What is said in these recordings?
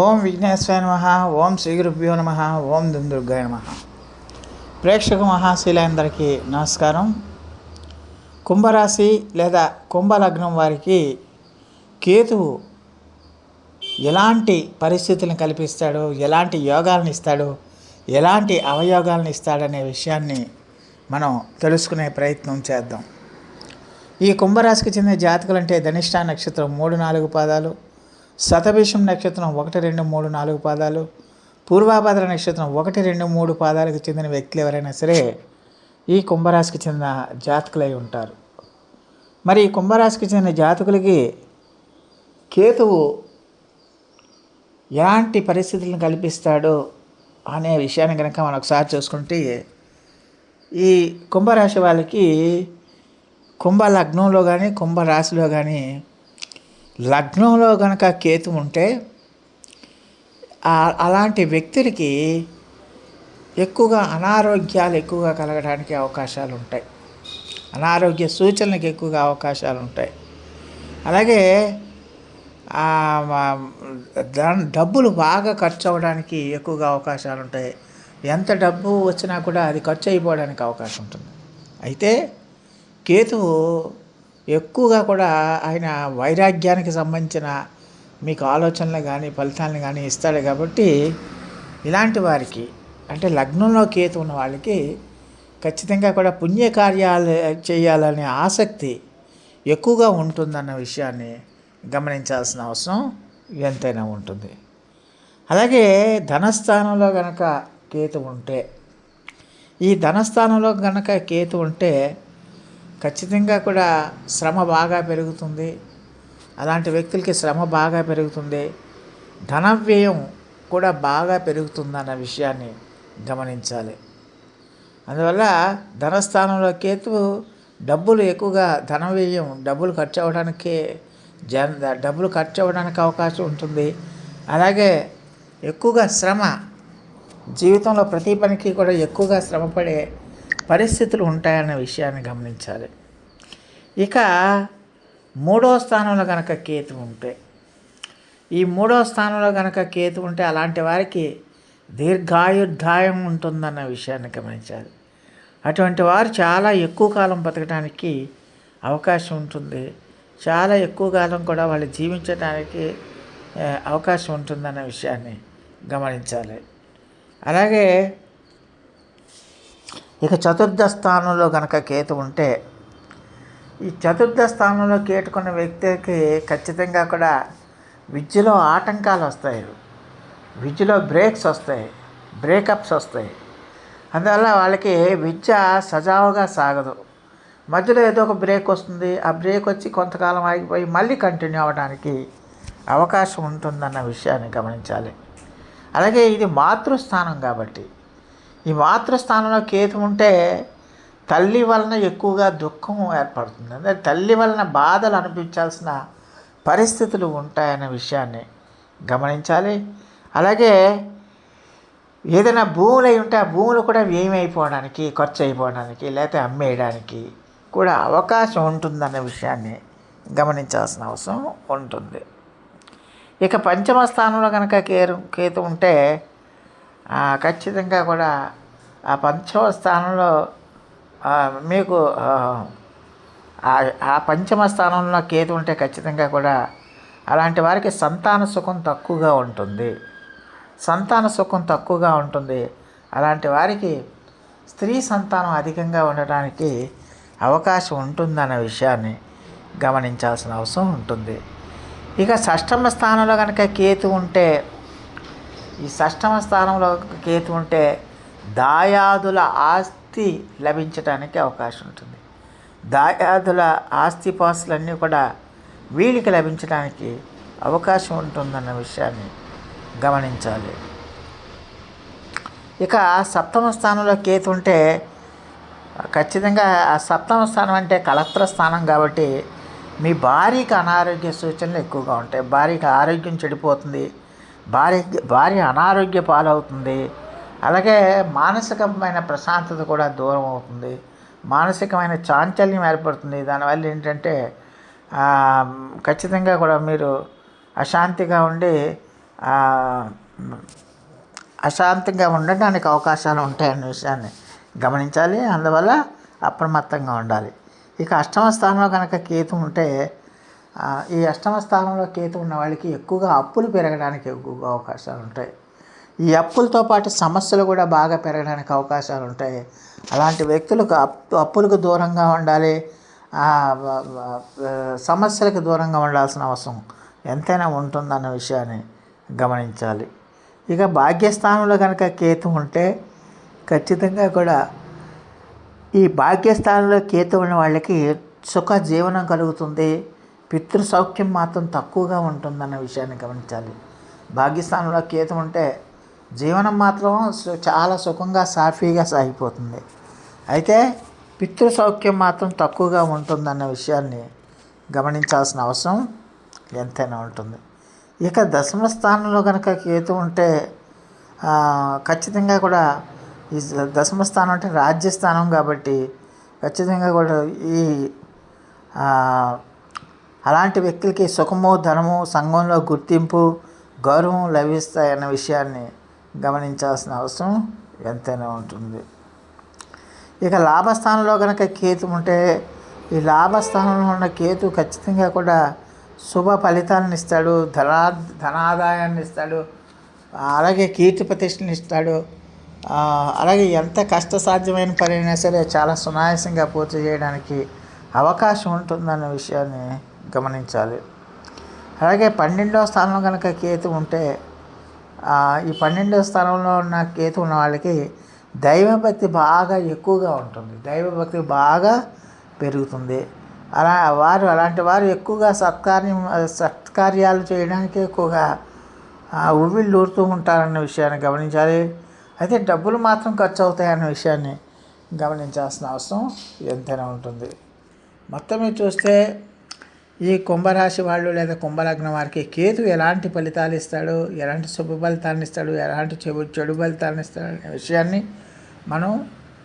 ఓం విఘ్నేశ్వర నమ ఓం శ్రీ గురుభ్యో నమ ఓం దుందుర్గాయ నమ. ప్రేక్షక మహాశీలందరికీ నమస్కారం. కుంభరాశి లేదా కుంభలగ్నం వారికి కేతువు ఎలాంటి పరిస్థితులను కల్పిస్తాడు ఎలాంటి యోగాలను ఇస్తాడు ఎలాంటి అవయోగాలను ఇస్తాడనే విషయాన్ని మనం తెలుసుకునే ప్రయత్నం చేద్దాం. ఈ కుంభరాశికి చెందిన జాతకులు అంటే ధనిష్ట నక్షత్రం మూడు నాలుగు పాదాలు శతభిషం నక్షత్రం ఒకటి రెండు మూడు నాలుగు పాదాలు పూర్వాభద్ర నక్షత్రం ఒకటి రెండు మూడు పాదాలకు చెందిన వ్యక్తులు ఎవరైనా సరే ఈ కుంభరాశికి చెందిన జాతకులై ఉంటారు. మరి ఈ కుంభరాశికి చెందిన జాతకులకి కేతువు ఎలాంటి పరిస్థితులను కల్పిస్తాడో అనే విషయాన్ని కనుక మనం ఒకసారి చూసుకుంటే ఈ కుంభరాశి వాళ్ళకి కుంభ లగ్నంలో కానీ కుంభరాశిలో కానీ లగ్నంలో కనుక కేతు ఉంటే అలాంటి వ్యక్తులకి ఎక్కువగా అనారోగ్యాలు ఎక్కువగా కలగడానికి అవకాశాలు ఉంటాయి. అనారోగ్య సూచనలకు ఎక్కువగా అవకాశాలు ఉంటాయి. అలాగే డబ్బులు బాగా ఖర్చు అవ్వడానికి ఎక్కువగా అవకాశాలు ఉంటాయి. ఎంత డబ్బు వచ్చినా కూడా అది ఖర్చు అయిపోవడానికి అవకాశం ఉంటుంది. అయితే కేతువు ఎక్కువగా కూడా ఆయన వైరాగ్యానికి సంబంధించిన మీకు ఆలోచనలు కానీ ఫలితాలను కానీ ఇస్తాడు కాబట్టి ఇలాంటి వారికి అంటే లగ్నంలో కేతు ఉన్న వాళ్ళకి ఖచ్చితంగా కూడా పుణ్యకార్యాలు చేయాలనే ఆసక్తి ఎక్కువగా ఉంటుందన్న విషయాన్ని గమనించాల్సిన అవసరం ఎంతైనా ఉంటుంది. అలాగే ధనస్థానంలో గనక కేతు ఉంటే ఈ ధనస్థానంలో గనక కేతు ఉంటే ఖచ్చితంగా కూడా శ్రమ బాగా పెరుగుతుంది. అలాంటి వ్యక్తులకి శ్రమ బాగా పెరుగుతుంది. ధన వ్యయం కూడా బాగా పెరుగుతుందన్న విషయాన్ని గమనించాలి. అందువల్ల ధనస్థానంలో కేతువు డబ్బులు ఎక్కువగా ధన వ్యయం డబ్బులు ఖర్చు అవ్వడానికి జన్ డబ్బులు ఖర్చు అవ్వడానికి అవకాశం ఉంటుంది. అలాగే ఎక్కువగా శ్రమ జీవితంలో ప్రతి పనికి కూడా ఎక్కువగా శ్రమపడే పరిస్థితులు ఉంటాయన్న విషయాన్ని గమనించాలి. ఇక మూడో స్థానంలో కనుక కేతు ఉంటే ఈ మూడో స్థానంలో కనుక కేతు ఉంటే అలాంటి వారికి దీర్ఘాయుర్ధాయం ఉంటుందన్న విషయాన్ని గమనించాలి. అటువంటి వారు చాలా ఎక్కువ కాలం బతకడానికి అవకాశం ఉంటుంది. చాలా ఎక్కువ కాలం కూడా వాళ్ళు జీవించడానికి అవకాశం ఉంటుందన్న విషయాన్ని గమనించాలి. అలాగే ఇక చతుర్థ స్థానంలో కనుక కేతు ఉంటే ఈ చతుర్థ స్థానంలో కేటుకున్న వ్యక్తికి ఖచ్చితంగా కూడా విద్యలో ఆటంకాలు వస్తాయి. విద్యలో బ్రేక్స్ వస్తాయి బ్రేకప్స్ వస్తాయి. అందువల్ల వాళ్ళకి విద్య సజావుగా సాగదు. మధ్యలో ఏదో ఒక బ్రేక్ వస్తుంది. ఆ బ్రేక్ వచ్చి కొంతకాలం ఆగిపోయి మళ్ళీ కంటిన్యూ అవ్వడానికి అవకాశం ఉంటుందన్న విషయాన్ని గమనించాలి. అలాగే ఇది మాతృస్థానం కాబట్టి ఈ మాతృస్థానంలో కేతు ఉంటే తల్లి వలన ఎక్కువగా దుఃఖం ఏర్పడుతుంది. అంటే తల్లి వలన బాధలు అనిపించాల్సిన పరిస్థితులు ఉంటాయనే విషయాన్ని గమనించాలి. అలాగే ఏదైనా భూములు అయి ఉంటే ఆ భూములు కూడా వ్యయమైపోవడానికి ఖర్చు అయిపోవడానికి లేకపోతే అమ్మేయడానికి కూడా అవకాశం ఉంటుందనే విషయాన్ని గమనించాల్సిన అవసరం ఉంటుంది. ఇక పంచమ స్థానంలో కనుక కేరు కేతు ఉంటే ఖచ్చితంగా కూడా ఆ పంచమ స్థానంలో మీకు ఆ, పంచమ స్థానంలో కేతు ఉంటే ఖచ్చితంగా కూడా అలాంటి వారికి సంతాన సుఖం తక్కువగా ఉంటుంది. సంతాన సుఖం తక్కువగా ఉంటుంది. అలాంటి వారికి స్త్రీ సంతానం అధికంగా ఉండడానికి అవకాశం ఉంటుందన్న విషయాన్ని గమనించాల్సిన అవసరం ఉంటుంది. ఇక షష్టమ స్థానంలో కనుక కేతు ఉంటే ఈ షష్టమ స్థానంలో కేతు ఉంటే దాయాదుల ఆస్తి లభించడానికి అవకాశం ఉంటుంది. దాయాదుల ఆస్తిపాస్తులన్నీ కూడా వీళ్ళకి లభించడానికి అవకాశం ఉంటుందన్న విషయాన్ని గమనించాలి. ఇక సప్తమ స్థానంలో కేతు ఉంటే ఖచ్చితంగా ఆ సప్తమ స్థానం అంటే కలత్ర స్థానం కాబట్టి మీ భార్యకి అనారోగ్య సూచనలు ఎక్కువగా ఉంటాయి. భార్యకి ఆరోగ్యం చెడిపోతుంది. భార్య భార్య అనారోగ్య పాలవుతుంది. అలాగే మానసికమైన ప్రశాంతత కూడా దూరం అవుతుంది. మానసికమైన చాంచల్యం ఏర్పడుతుంది. దానివల్ల ఏంటంటే ఖచ్చితంగా కూడా మీరు అశాంతిగా ఉండి అశాంతిగా అశాంతంగా ఉండడానికి అవకాశాలు ఉంటాయన్న విషయాన్ని గమనించాలి. అందువల్ల అప్రమత్తంగా ఉండాలి. ఇక అష్టమ స్థానంలో కనుక కేతు ఉంటే ఈ అష్టమ స్థానంలో కేతు ఉన్న వాళ్ళకి ఎక్కువగా అప్పులు పెరగడానికి ఎక్కువగా అవకాశాలు ఉంటాయి. ఈ అప్పులతో పాటు సమస్యలు కూడా బాగా పెరగడానికి అవకాశాలు ఉంటాయి. అలాంటి వ్యక్తులకు అప్పు అప్పులకు దూరంగా ఉండాలి. సమస్యలకు దూరంగా ఉండాల్సిన అవసరం ఎంతైనా ఉంటుందన్న విషయాన్ని గమనించాలి. ఇక భాగ్యస్థానంలో కనుక కేతు ఉంటే ఖచ్చితంగా కూడా ఈ భాగ్యస్థానంలో కేతు ఉన్న వాళ్ళకి సుఖ జీవనం కలుగుతుంది. పితృ సౌఖ్యం మాత్రం తక్కువగా ఉంటుందన్న విషయాన్ని గమనించాలి. భాగ్యస్థానంలో కేతు ఉంటే జీవనం మాత్రం చాలా సుఖంగా సాఫీగా సాగిపోతుంది. అయితే పితృ సౌఖ్యం మాత్రం తక్కువగా ఉంటుందన్న విషయాన్ని గమనించాల్సిన అవసరం ఎంతైనా ఉంటుంది. ఇక దశమ స్థానంలో కనుక కేతు ఉంటే ఖచ్చితంగా కూడా ఈ దశమ స్థానం అంటే రాజ్యస్థానం కాబట్టి ఖచ్చితంగా కూడా ఈ అలాంటి వ్యక్తులకి సుఖము ధనము సంఘంలో గుర్తింపు గౌరవం లభిస్తాయన్న విషయాన్ని గమనించాల్సిన అవసరం ఎంతైనా ఉంటుంది. ఇక లాభస్థానంలో కనుక కేతు ఉంటే ఈ లాభస్థానంలో ఉన్న కేతు ఖచ్చితంగా కూడా శుభ ఫలితాలను ఇస్తాడు ధనా ధనాదాయాన్ని ఇస్తాడు అలాగే కీర్తి ప్రతిష్టని ఇస్తాడు. అలాగే ఎంత కష్టసాధ్యమైన పని అయినా సరే చాలా సునాయాసంగా పూర్తి చేయడానికి అవకాశం ఉంటుందన్న విషయాన్ని గమనించాలి. అలాగే పన్నెండవ స్థానంలో కనుక కేతు ఉంటే ఈ పన్నెండవ స్థానంలో ఉన్న కేతు ఉన్న వాళ్ళకి దైవభక్తి బాగా ఎక్కువగా ఉంటుంది. దైవభక్తి బాగా పెరుగుతుంది. అలా వారు అలాంటి వారు ఎక్కువగా సత్కార్యం సత్కార్యాలు చేయడానికి ఎక్కువగా ఆ, ఉవ్విళ్ళు ఊరుతూ ఉంటారన్న విషయాన్ని గమనించాలి. అయితే డబ్బులు మాత్రం ఖర్చు అవుతాయన్న విషయాన్ని గమనించాల్సిన అవసరం ఎంతైనా ఉంటుంది. మొత్తం చూస్తే ఈ కుంభరాశి వాళ్ళు లేదా కుంభలగ్నం వారికి కేతు ఎలాంటి ఫలితాలు ఇస్తాడు? ఎలాంటి శుభ ఫలితాలను ఇస్తాడు? ఎలాంటి చెడు చెడు ఫలితాలను ఇస్తాడు అనే విషయాన్ని మనం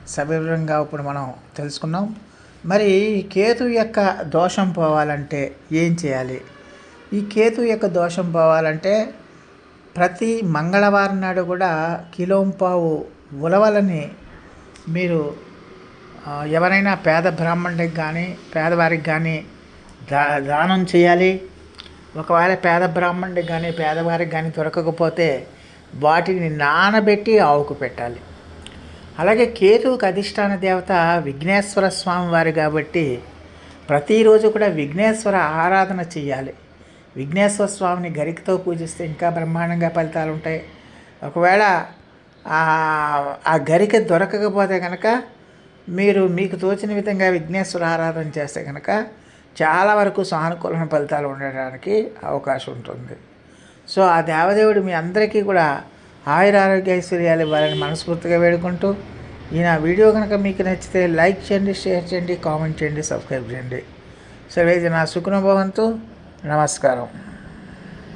సవివరంగా ఇప్పుడు మనం తెలుసుకున్నాం. మరి ఈ కేతు యొక్క దోషం పోవాలంటే ఏం చేయాలి? ఈ కేతు యొక్క దోషం పోవాలంటే ప్రతి మంగళవారం నాడు కూడా కిలోంపావు ఉలవలని మీరు ఎవరైనా పేద బ్రాహ్మణుడికి కానీ పేదవారికి కానీ దా దానం చేయాలి. ఒకవేళ పేద బ్రాహ్మణుడికి కానీ పేదవారికి కానీ దొరకకపోతే వాటిని నానబెట్టి ఆవుకు పెట్టాలి. అలాగే కేతువుకి అధిష్టాన దేవత విఘ్నేశ్వర స్వామి వారు కాబట్టి ప్రతిరోజు కూడా విఘ్నేశ్వర ఆరాధన చేయాలి. విఘ్నేశ్వర స్వామిని గరికతో పూజిస్తే ఇంకా బ్రహ్మాండంగా ఫలితాలు ఉంటాయి. ఒకవేళ ఆ- ఆ గరిక దొరకకపోతే కనుక మీరు మీకు తోచిన విధంగా విఘ్నేశ్వర ఆరాధన చేస్తే కనుక చాలా వరకు సానుకూలమైన ఫలితాలు ఉండడానికి అవకాశం ఉంటుంది. సో ఆ దేవదేవుడు మీ అందరికీ కూడా ఆయుర ఆరోగ్య ఐశ్వర్యాలు ఇవ్వాలని మనస్ఫూర్తిగా వేడుకుంటూ ఈ నా వీడియో కనుక మీకు నచ్చితే లైక్ చేయండి షేర్ చేయండి కామెంట్ చేయండి సబ్స్క్రైబ్ చేయండి. సర్వేది నా సుఖనుభవంతో. నమస్కారం.